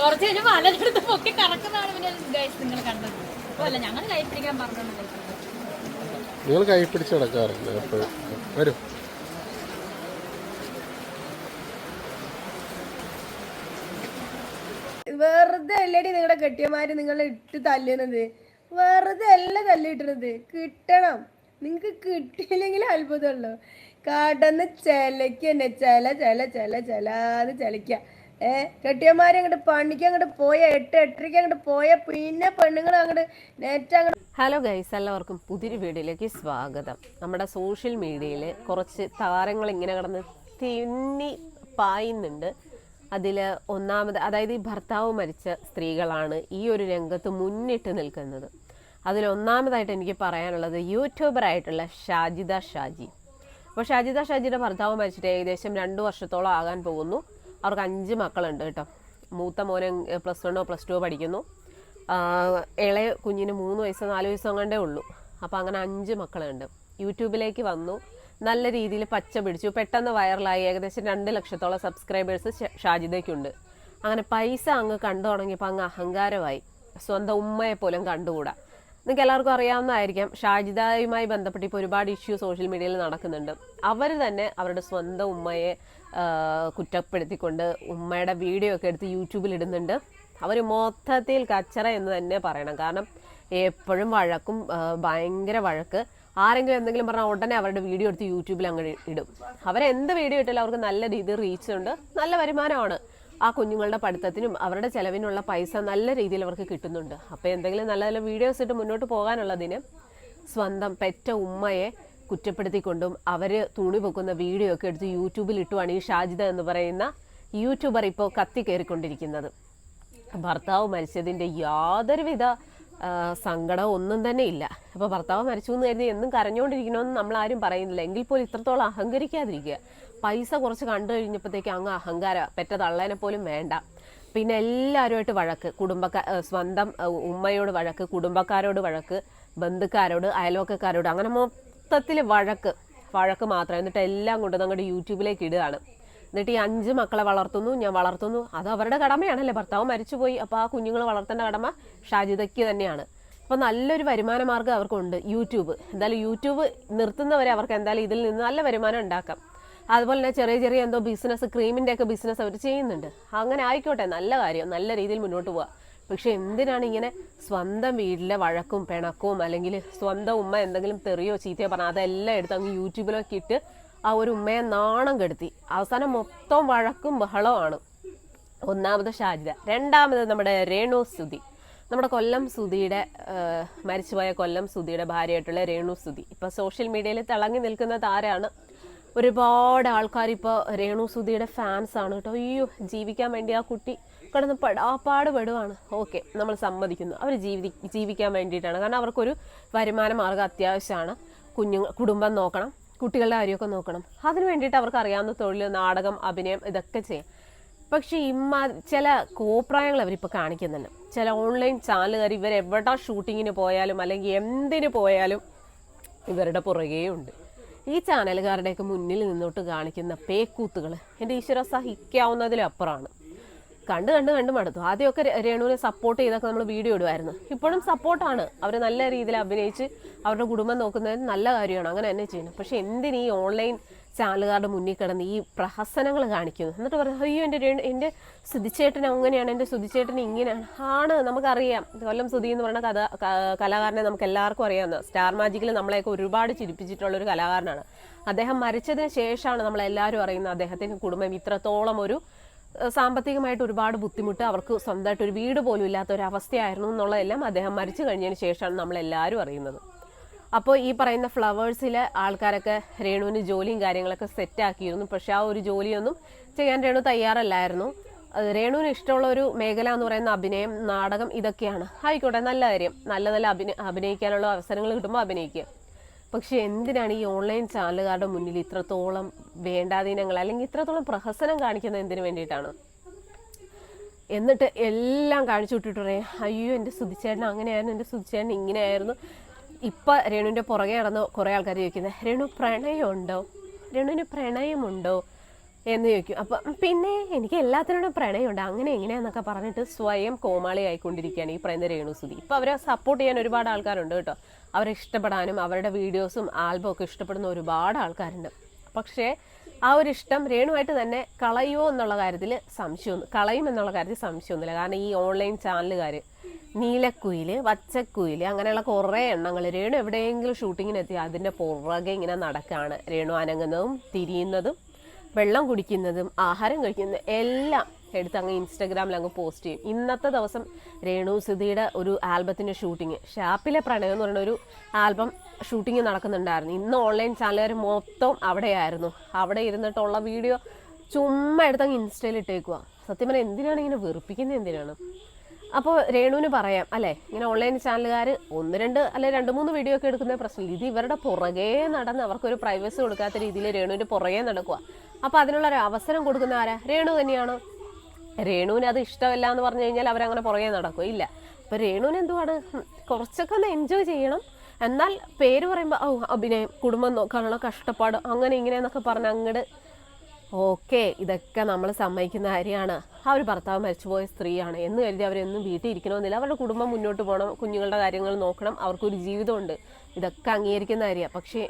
കുറച്ച് കഴിഞ്ഞ് വലതെടുത്ത് പൊക്കി കറക്കുന്നതാണ് പിന്നെ ഗൈസ് നിങ്ങൾ കണ്ടത്. അപ്പൊ അല്ല ഞങ്ങൾ കൈ പിടിക്കാൻ പറഞ്ഞു നിങ്ങൾ കൈ പിടിച്ച് നടക്കാറുണ്ട്. എപ്പോഴും വരും. വെറുതെ അല്ലടി നിങ്ങളുടെ കെട്ടിയമാര് നിങ്ങളെ ഇട്ട് തല്ലുന്നത്? വെറുതെ അല്ല തല്ലിട്ടുന്നത് കിട്ടണം. നിങ്ങക്ക് കിട്ടിയില്ലെങ്കിൽ അത്ഭുതമുള്ളൂ കാട്ടന്ന് ചെലയ്ക്ക് തന്നെ ചെല ചെല ചെല ചെലാന്ന് ചെലയ്ക്ക. ഏ? കെട്ടിയന്മാരെ അങ്ങോട്ട് പണിക്ക് അങ്ങോട്ട് പോയ എട്ട് എട്ടരയ്ക്ക് അങ്ങോട്ട് പോയ പിന്നെ പെണ്ണുങ്ങൾ അങ്ങോട്ട് നെറ്റ് അങ്ങോട്ട് ഹലോ ഗൈസ് എല്ലാവർക്കും പുതിയൊരു വീഡിയോയിലേക്ക് സ്വാഗതം. നമ്മുടെ സോഷ്യൽ മീഡിയയിൽ കുറച്ച് താരങ്ങൾ ഇങ്ങനെ കിടന്ന് തിന്നി പായുന്നുണ്ട്. അതിൽ ഒന്നാമത് അതായത് ഈ ഭർത്താവ് മരിച്ച സ്ത്രീകളാണ് ഈ ഒരു രംഗത്ത് മുന്നിട്ട് നിൽക്കുന്നത്. അതിൽ ഒന്നാമതായിട്ട് എനിക്ക് പറയാനുള്ളത് യൂട്യൂബറായിട്ടുള്ള ഷാജിദ ഷാജി. അപ്പോൾ ഷാജിദ ഷാജിയുടെ ഭർത്താവ് മരിച്ചിട്ട് ഏകദേശം രണ്ട് വർഷത്തോളം ആകാൻ പോകുന്നു. അവർക്ക് അഞ്ച് മക്കളുണ്ട് കേട്ടോ. മൂത്ത മോനെ പ്ലസ് വണ്ണോ പ്ലസ് ടുവോ പഠിക്കുന്നു. ഇളയ കുഞ്ഞിന് മൂന്ന് വയസ്സോ നാല് വയസ്സോ അങ്ങാണ്ടേ ഉള്ളൂ. അപ്പോൾ അങ്ങനെ അഞ്ച് മക്കളുണ്ട്. യൂട്യൂബിലേക്ക് വന്നു. നല്ല രീതിയിൽ പച്ച പിടിച്ചു. പെട്ടെന്ന് വൈറലായി. ഏകദേശം രണ്ട് ലക്ഷത്തോളം സബ്സ്ക്രൈബേഴ്സ് ഷാജിദയ്ക്കുണ്ട്. അങ്ങനെ പൈസ അങ്ങ് കണ്ടു തുടങ്ങിയപ്പോൾ അങ്ങ് അഹങ്കാരമായി. സ്വന്തം ഉമ്മയെ പോലും കണ്ടുകൂടാ. നിങ്ങൾക്ക് എല്ലാവർക്കും അറിയാവുന്നതായിരിക്കാം ഷാജിദയുമായി ബന്ധപ്പെട്ട് ഇപ്പോൾ ഒരുപാട് ഇഷ്യൂ സോഷ്യൽ മീഡിയയിൽ നടക്കുന്നുണ്ട്. അവർ തന്നെ അവരുടെ സ്വന്തം ഉമ്മയെ കുറ്റപ്പെടുത്തിക്കൊണ്ട് ഉമ്മയുടെ വീഡിയോ ഒക്കെ എടുത്ത് യൂട്യൂബിൽ ഇടുന്നുണ്ട്. അവർ മൊത്തത്തിൽ കച്ചറ എന്ന് തന്നെ പറയണം. കാരണം എപ്പോഴും വഴക്കും ഭയങ്കര വഴക്ക്. ആരെങ്കിലും എന്തെങ്കിലും പറഞ്ഞാൽ ഉടനെ അവരുടെ വീഡിയോ എടുത്ത് യൂട്യൂബിൽ അങ്ങ് ഇടും. അവരെന്ത് വീഡിയോ ഇട്ടാലും അവർക്ക് നല്ല രീതിയിൽ റീച്ച് ഉണ്ട്. നല്ല വരുമാനമാണ്. ആ കുഞ്ഞുങ്ങളുടെ പഠിത്തത്തിനും അവരുടെ ചിലവിനുള്ള പൈസ നല്ല രീതിയിൽ അവർക്ക് കിട്ടുന്നുണ്ട്. അപ്പോൾ എന്തെങ്കിലും നല്ല നല്ല വീഡിയോസ് ഇട്ട് മുന്നോട്ട് പോകാനുള്ളതിന് സ്വന്തം പെറ്റ ഉമ്മയെ കുറ്റപ്പെടുത്തിക്കൊണ്ടും അവർ തുണി പൊക്കുന്ന വീഡിയോ ഒക്കെ എടുത്ത് യൂട്യൂബിൽ ഇട്ടുവാണ് ഈ ഷാജിദ എന്ന് പറയുന്ന യൂട്യൂബർ ഇപ്പോൾ കത്തി കയറിക്കൊണ്ടിരിക്കുന്നത്. ഭർത്താവ് മരിച്ചതിന്റെ യാതൊരുവിധ സങ്കടം ഒന്നും തന്നെ ഇല്ല. അപ്പോൾ ഭർത്താവ് മരിച്ചു എന്ന് കരുതി എന്നും കരഞ്ഞുകൊണ്ടിരിക്കണമെന്ന് നമ്മൾ ആരും പറയുന്നില്ല. എങ്കിൽ പോലും ഇത്രത്തോളം അഹങ്കരിക്കാതിരിക്കുക. പൈസ കുറച്ച് കണ്ടു കഴിഞ്ഞപ്പോഴത്തേക്ക് അങ്ങ് അഹങ്കാര പെറ്റ തള്ളേനെ പോലും വേണ്ട. പിന്നെ എല്ലാവരുമായിട്ട് വഴക്ക് കുടുംബക്കാർ സ്വന്തം ഉമ്മയോട് വഴക്ക് കുടുംബക്കാരോട് വഴക്ക് ബന്ധുക്കാരോട് അയൽവക്കക്കാരോട് അങ്ങനെ മൊത്തത്തിൽ വഴക്ക് വഴക്ക് മാത്രം. എന്നിട്ട് എല്ലാം കൊണ്ട് ഞങ്ങളുടെ യൂട്യൂബിലേക്ക് ഇടുകയാണ്. എന്നിട്ട് ഈ അഞ്ച് മക്കളെ വളർത്തുന്നു ഞാൻ വളർത്തുന്നു. അത് അവരുടെ കടമയാണല്ലേ. ഭർത്താവ് മരിച്ചുപോയി അപ്പോൾ ആ കുഞ്ഞുങ്ങൾ വളർത്തേണ്ട കടമ ഷാജിതയ്ക്ക് തന്നെയാണ്. അപ്പോൾ നല്ലൊരു വരുമാന മാർഗം അവർക്കുണ്ട് യൂട്യൂബ്. എന്തായാലും യൂട്യൂബ് നിർത്തുന്നവരെ അവർക്ക് എന്തായാലും ഇതിൽ നിന്ന് നല്ല വരുമാനം ഉണ്ടാക്കാം. അതുപോലെ തന്നെ ചെറിയ ചെറിയ എന്തോ ബിസിനസ് ക്രീമിന്റെ ഒക്കെ ബിസിനസ് അവർ ചെയ്യുന്നുണ്ട്. അങ്ങനെ ആയിക്കോട്ടെ നല്ല കാര്യം നല്ല രീതിയിൽ മുന്നോട്ട് പോവുക പക്ഷെ എന്തിനാണ് ഇങ്ങനെ സ്വന്തം വീട്ടിലെ വഴക്കും പിണക്കവും അല്ലെങ്കിൽ സ്വന്തം ഉമ്മ എന്തെങ്കിലും തെറിയോ ചീത്തയോ പറഞ്ഞാൽ അതെല്ലാം എടുത്ത് അങ്ങ് യൂട്യൂബിലൊക്കെ ഇട്ട് ആ ഒരു ഉമ്മയെ നാണം കെടുത്തി. അവസാനം മൊത്തം വഴക്കും ബഹളവുമാണ് ഒന്നാമത് ഷാജിദ രണ്ടാമത് നമ്മുടെ രേണു സുതി നമ്മുടെ കൊല്ലം സുധിയുടെ മരിച്ചുപോയ കൊല്ലം സുധിയുടെ ഭാര്യയായിട്ടുള്ള രേണു സുതി ഇപ്പോൾ സോഷ്യൽ മീഡിയയിൽ തിളങ്ങി നിൽക്കുന്ന താരാണ് ഒരുപാട് ആൾക്കാർ ഇപ്പോൾ രേണു സുധിയുടെ ഫാൻസ് ആണ് കേട്ടോ. അയ്യോ ജീവിക്കാൻ വേണ്ടി ആ കുട്ടി കിടന്ന് പടാപ്പാട് പെടുവാണ് ഓക്കെ നമ്മൾ സമ്മതിക്കുന്നു. അവർ ജീവി ജീവിക്കാൻ വേണ്ടിയിട്ടാണ്. കാരണം അവർക്കൊരു വരുമാന മാർഗം അത്യാവശ്യമാണ്. കുഞ്ഞു കുടുംബം നോക്കണം കുട്ടികളുടെ കാര്യമൊക്കെ നോക്കണം. അതിന് വേണ്ടിയിട്ട് അവർക്ക് അറിയാവുന്ന തൊഴിൽ നാടകം അഭിനയം ഇതൊക്കെ ചെയ്യാം. പക്ഷേ ഇമ്മ ചില കോപ്രായങ്ങൾ അവരിപ്പോൾ കാണിക്കുന്നുണ്ട്. ചില ഓൺലൈൻ ചാനലുകാർ ഇവരെവിടെ ഷൂട്ടിങ്ങിന് പോയാലും അല്ലെങ്കിൽ എന്തിന് പോയാലും ഇവരുടെ പുറകേ ഉണ്ട് ഈ ചാനലുകാരുടെയൊക്കെ മുന്നിൽ നിന്നോട്ട് കാണിക്കുന്ന പേക്കൂത്തുകൾ എന്റെ ഈശ്വര സഹിക്കാവുന്നതിലപ്പുറമാണ് കണ്ട് കണ്ട് കണ്ട് മടുത്തു. ആദ്യമൊക്കെ രേണുവിനെ സപ്പോർട്ട് ചെയ്തൊക്കെ നമ്മൾ വീഡിയോ ഇടുമായിരുന്നു ഇപ്പോഴും സപ്പോർട്ടാണ് അവർ നല്ല രീതിയിൽ അഭിനയിച്ച് അവരുടെ കുടുംബം നോക്കുന്നതിന് നല്ല കാര്യമാണ്. അങ്ങനെ തന്നെ ചെയ്യണം പക്ഷേ എന്തിനീ ഓൺലൈൻ ചാനലുകാരുടെ മുന്നിൽ കിടന്ന് ഈ പ്രഹസനങ്ങൾ കാണിക്കുന്നു. എന്നിട്ട് പറയുന്നത് അയ്യോ എന്റെ എന്റെ സുതിച്ചേട്ടൻ അങ്ങനെയാണ് എന്റെ സുതിച്ചേട്ടൻ ഇങ്ങനെയാണ്. ആണ് നമുക്കറിയാം. കൊല്ലം സുതി എന്ന് പറയുന്ന കഥ കലാകാരനെ നമുക്ക് എല്ലാവർക്കും അറിയാവുന്ന. സ്റ്റാർ മാജിക്കിൽ നമ്മളെയൊക്കെ ഒരുപാട് ചിരിപ്പിച്ചിട്ടുള്ള ഒരു കലാകാരനാണ്. അദ്ദേഹം മരിച്ചതിന് ശേഷമാണ് നമ്മളെല്ലാവരും അറിയുന്നത് അദ്ദേഹത്തിന്റെ കുടുംബം ഇത്രത്തോളം ഒരു സാമ്പത്തികമായിട്ട് ഒരുപാട് ബുദ്ധിമുട്ട് അവർക്ക് സ്വന്തമായിട്ട് ഒരു വീട് പോലും ഇല്ലാത്ത ഒരു അവസ്ഥയായിരുന്നു എന്നുള്ളതെല്ലാം അദ്ദേഹം മരിച്ചു കഴിഞ്ഞതിന് ശേഷമാണ് നമ്മളെല്ലാവരും അറിയുന്നത്. അപ്പോൾ ഈ പറയുന്ന ഫ്ലവേഴ്സിൽ ആൾക്കാരൊക്കെ രേണുവിന് ജോലിയും കാര്യങ്ങളൊക്കെ സെറ്റാക്കിയിരുന്നു. പക്ഷേ ആ ഒരു ജോലിയൊന്നും ചെയ്യാൻ രേണു തയ്യാറല്ലായിരുന്നു. രേണുവിന് ഇഷ്ടമുള്ള ഒരു മേഖല എന്ന് പറയുന്ന അഭിനയം നാടകം ഇതൊക്കെയാണ്. ആയിക്കോട്ടെ നല്ല കാര്യം. നല്ല നല്ല അഭിനയ അഭിനയിക്കാനുള്ള അവസരങ്ങൾ കിട്ടുമ്പോൾ അഭിനയിക്കുക. പക്ഷേ എന്തിനാണ് ഈ ഓൺലൈൻ ചാനലുകാരുടെ മുന്നിൽ ഇത്രത്തോളം വേണ്ടാധീനങ്ങൾ അല്ലെങ്കിൽ ഇത്രത്തോളം പ്രഹസനം കാണിക്കുന്നത് എന്തിനു വേണ്ടിയിട്ടാണ്? എന്നിട്ട് എല്ലാം കാണിച്ചു വിട്ടിട്ട് പറയാം അയ്യോ എന്റെ സുധിച്ചേട്ടൻ അങ്ങനെയായിരുന്നു എന്റെ സുധിച്ചേട്ടൻ ഇങ്ങനെയായിരുന്നു. ഇപ്പം രേണുവിന്റെ പുറകെ നടന്ന് കുറേ ആൾക്കാർ ചോദിക്കുന്നത് രേണു പ്രണയമുണ്ടോ? രേണുവിന് പ്രണയമുണ്ടോ? എന്ന് ചോദിക്കും. അപ്പം പിന്നെ എനിക്ക് എല്ലാത്തിനോടും പ്രണയമുണ്ട്. അങ്ങനെ എങ്ങനെയാന്നൊക്കെ പറഞ്ഞിട്ട് സ്വയം കോമാളി ആയിക്കൊണ്ടിരിക്കുകയാണ് ഈ പറയുന്ന രേണുസുതി ഇപ്പൊ അവരെ സപ്പോർട്ട് ചെയ്യാൻ ഒരുപാട് ആൾക്കാരുണ്ട് കേട്ടോ. അവരെ ഇഷ്ടപ്പെടാനും അവരുടെ വീഡിയോസും ആൽബം ഒക്കെ ഇഷ്ടപ്പെടുന്ന ഒരുപാട് ആൾക്കാരുണ്ട്. പക്ഷേ ആ ഒരു ഇഷ്ടം രേണുവായിട്ട് തന്നെ കളയുമോ എന്നുള്ള കാര്യത്തിൽ സംശയമൊന്നും കളയും എന്നുള്ള കാര്യത്തിൽ സംശയമൊന്നുമില്ല. കാരണം ഈ ഓൺലൈൻ ചാനലുകാർ നീലക്കുയിൽ വച്ചക്കുയിൽ അങ്ങനെയുള്ള കുറേ എണ്ണങ്ങൾ. രേണു എവിടെയെങ്കിലും ഷൂട്ടിങ്ങിനെത്തി അതിന്റെ പുറകെ ഇങ്ങനെ നടക്കുകയാണ് രേണു അനങ്ങുന്നതും തിരിയുന്നതും വെള്ളം കുടിക്കുന്നതും ആഹാരം കഴിക്കുന്നതും എല്ലാം എടുത്ത് അങ്ങ് ഇൻസ്റ്റാഗ്രാമിൽ അങ്ങ് പോസ്റ്റ് ചെയ്യും. ഇന്നത്തെ ദിവസം രേണു സുധിയുടെ ഒരു ആൽബത്തിന്റെ ഷൂട്ടിങ്. ഷാപ്പിലെ പ്രണയം എന്ന് പറയുന്ന ഒരു ആൽബം ഷൂട്ടിങ് നടക്കുന്നുണ്ടായിരുന്നു. ഇന്ന് ഓൺലൈൻ ചാനലുകാർ മൊത്തം അവിടെയായിരുന്നു. അവിടെ ഇരുന്നിട്ടുള്ള വീഡിയോ ചുമ്മാ എടുത്ത് അങ്ങ് ഇൻസ്റ്റയിൽ ഇട്ടേക്കുക സത്യം പറഞ്ഞാൽ എന്തിനാണ് ഇങ്ങനെ വെറുപ്പിക്കുന്നത്? എന്തിനാണ്? അപ്പോൾ രേണുവിന് പറയാം അല്ലേ? ഇങ്ങനെ ഓൺലൈൻ ചാനലുകാർ ഒന്ന് രണ്ട് അല്ലെ രണ്ട് മൂന്ന് വീഡിയോ ഒക്കെ എടുക്കുന്ന പ്രശ്നമില്ല. ഇത് ഇവരുടെ പുറകെ നടന്ന് അവർക്കൊരു പ്രൈവസി കൊടുക്കാത്ത രീതിയിൽ രേണുവിന്റെ പുറകെ നടക്കുക. അപ്പോൾ അതിനുള്ള ഒരു അവസരം കൊടുക്കുന്ന ആരാ? രേണു തന്നെയാണ്. രേണുവിന് അത് ഇഷ്ടമല്ല എന്ന് പറഞ്ഞു കഴിഞ്ഞാൽ അവരങ്ങനെ പുറകെ നടക്കും. ഇല്ല. അപ്പോൾ രേണുവിന് എന്തുവാണ്? കുറച്ചൊക്കെ ഒന്ന് എൻജോയ് ചെയ്യണം. എന്നാൽ പേര് പറയുമ്പോൾ ഓ അഭിനയം കുടുംബം നോക്കാനുള്ള കഷ്ടപ്പാട് അങ്ങനെ ഇങ്ങനെ എന്നൊക്കെ പറഞ്ഞ് അങ്ങോട്ട് ഓക്കെ ഇതൊക്കെ നമ്മൾ സമ്മതിക്കുന്ന കാര്യമാണ്. ആ ഒരു ഭർത്താവ് മരിച്ചുപോയ സ്ത്രീയാണ്. എന്ന് കരുതി അവരെന്നും വീട്ടിൽ ഇരിക്കണമെന്നില്ല. അവരുടെ കുടുംബം മുന്നോട്ട് പോകണം കുഞ്ഞുങ്ങളുടെ കാര്യങ്ങൾ നോക്കണം അവർക്കൊരു ജീവിതമുണ്ട്. ഇതൊക്കെ അംഗീകരിക്കുന്ന കാര്യമാണ്. പക്ഷേ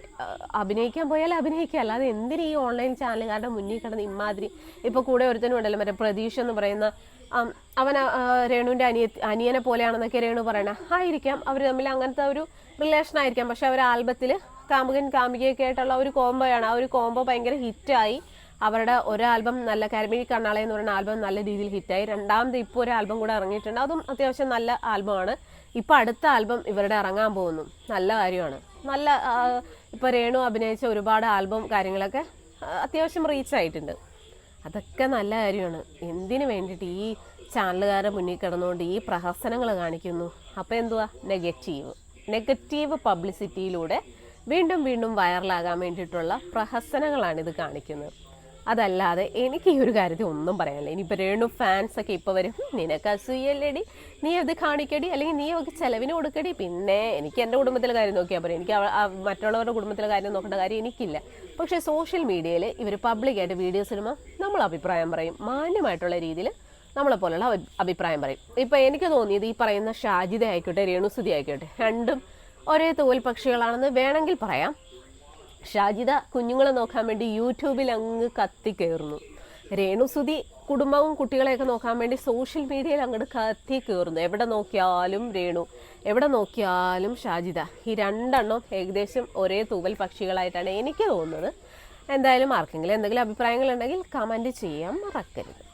അഭിനയിക്കാൻ പോയാൽ അഭിനയിക്കുക. അല്ലാതെ എന്തിനു ഈ ഓൺലൈൻ ചാനലുകാരുടെ മുന്നിൽ കിടന്ന് ഇമാതിരി ഇപ്പോൾ കൂടെ ഒരുത്തനും ഉണ്ടല്ലോ മറ്റേ പ്രതീഷ് എന്ന് പറയുന്ന അവൻ രേണുവിന്റെ അനിയ അനിയനെ പോലെയാണെന്നൊക്കെ രേണു പറയണേ. ആയിരിക്കാം. അവർ തമ്മിൽ അങ്ങനത്തെ ഒരു റിലേഷൻ ആയിരിക്കാം. പക്ഷേ അവർ ആൽബത്തിൽ കാമുകൻ കാമുകിയൊക്കെ ആയിട്ടുള്ള ഒരു കോംബോയാണ് ആ ഒരു കോംബോ ഭയങ്കര ഹിറ്റായി അവരുടെ ഒരു ആൽബം നല്ല കരിമിഴി കണ്ണാളെ എന്ന് പറയുന്ന ആൽബം നല്ല രീതിയിൽ ഹിറ്റായി. രണ്ടാമത് ഇപ്പോൾ ഒരു ആൽബം കൂടെ ഇറങ്ങിയിട്ടുണ്ട്. അതും അത്യാവശ്യം നല്ല ആൽബമാണ്. ഇപ്പോൾ അടുത്ത ആൽബം ഇവരുടെ ഇറങ്ങാൻ പോകുന്നു. നല്ല കാര്യമാണ്. നല്ല ഇപ്പോൾ രേണു അഭിനയിച്ച ഒരുപാട് ആൽബം കാര്യങ്ങളൊക്കെ അത്യാവശ്യം റീച്ച് ആയിട്ടുണ്ട്. അതൊക്കെ നല്ല കാര്യമാണ്. എന്തിനു വേണ്ടിയിട്ട് ഈ ചാനലുകാരെ മുന്നിൽ കിടന്നുകൊണ്ട് ഈ പ്രഹസനങ്ങൾ കാണിക്കുന്നു? അപ്പോൾ എന്തുവാ? നെഗറ്റീവ് നെഗറ്റീവ് പബ്ലിസിറ്റിയിലൂടെ വീണ്ടും വീണ്ടും വൈറലാകാൻ വേണ്ടിയിട്ടുള്ള ഇത് കാണിക്കുന്നത്. അതല്ലാതെ എനിക്ക് ഈ ഒരു കാര്യത്തിൽ ഒന്നും പറയാനില്ല. ഇനിയിപ്പോൾ രേണു ഫാൻസ് ഒക്കെ ഇപ്പോൾ വരും. "ഹും, നിനക്ക് അസൂയല്ലേടി. നീ അത് കാണിക്കടി. അല്ലെങ്കിൽ നീ ഒക്കെ ചിലവിന് കൊടുക്കടി. പിന്നെ എനിക്ക് എന്റെ കുടുംബത്തിലെ കാര്യം നോക്കിയാൽ പോരെ. എനിക്ക് മറ്റുള്ളവരുടെ കുടുംബത്തിലെ കാര്യം നോക്കേണ്ട കാര്യം എനിക്കില്ല. പക്ഷേ സോഷ്യൽ മീഡിയയിൽ ഇവർ പബ്ലിക്കായിട്ട് വീഡിയോസ് ഇടുമ്പോൾ നമ്മൾ അഭിപ്രായം പറയും. മാന്യമായിട്ടുള്ള രീതിയിൽ നമ്മളെ പോലുള്ള അഭിപ്രായം പറയും. ഇപ്പോൾ എനിക്ക് തോന്നിയത് ഈ പറയുന്ന ഷാജിദ ആയിക്കോട്ടെ രേണുസുതി ആയിക്കോട്ടെ രണ്ടും ഒരേ തോൽ പക്ഷികളാണെന്ന് വേണമെങ്കിൽ പറയാം. ഷാജിദ കുഞ്ഞുങ്ങളെ നോക്കാൻ വേണ്ടി യൂട്യൂബിൽ അങ്ങ് കത്തി കയറുന്നു. രേണുസുതി കുടുംബവും കുട്ടികളെയൊക്കെ നോക്കാൻ വേണ്ടി സോഷ്യൽ മീഡിയയിൽ അങ്ങോട്ട് കത്തി കയറുന്നു. എവിടെ നോക്കിയാലും രേണു എവിടെ നോക്കിയാലും ഷാജിദ ഈ രണ്ടെണ്ണം ഏകദേശം ഒരേ തൂവൽ പക്ഷികളായിട്ടാണ് എനിക്ക് തോന്നുന്നത്. എന്തായാലും ആർക്കെങ്കിലും എന്തെങ്കിലും അഭിപ്രായങ്ങളുണ്ടെങ്കിൽ കമന്റ് ചെയ്യാൻ മറക്കരുത്.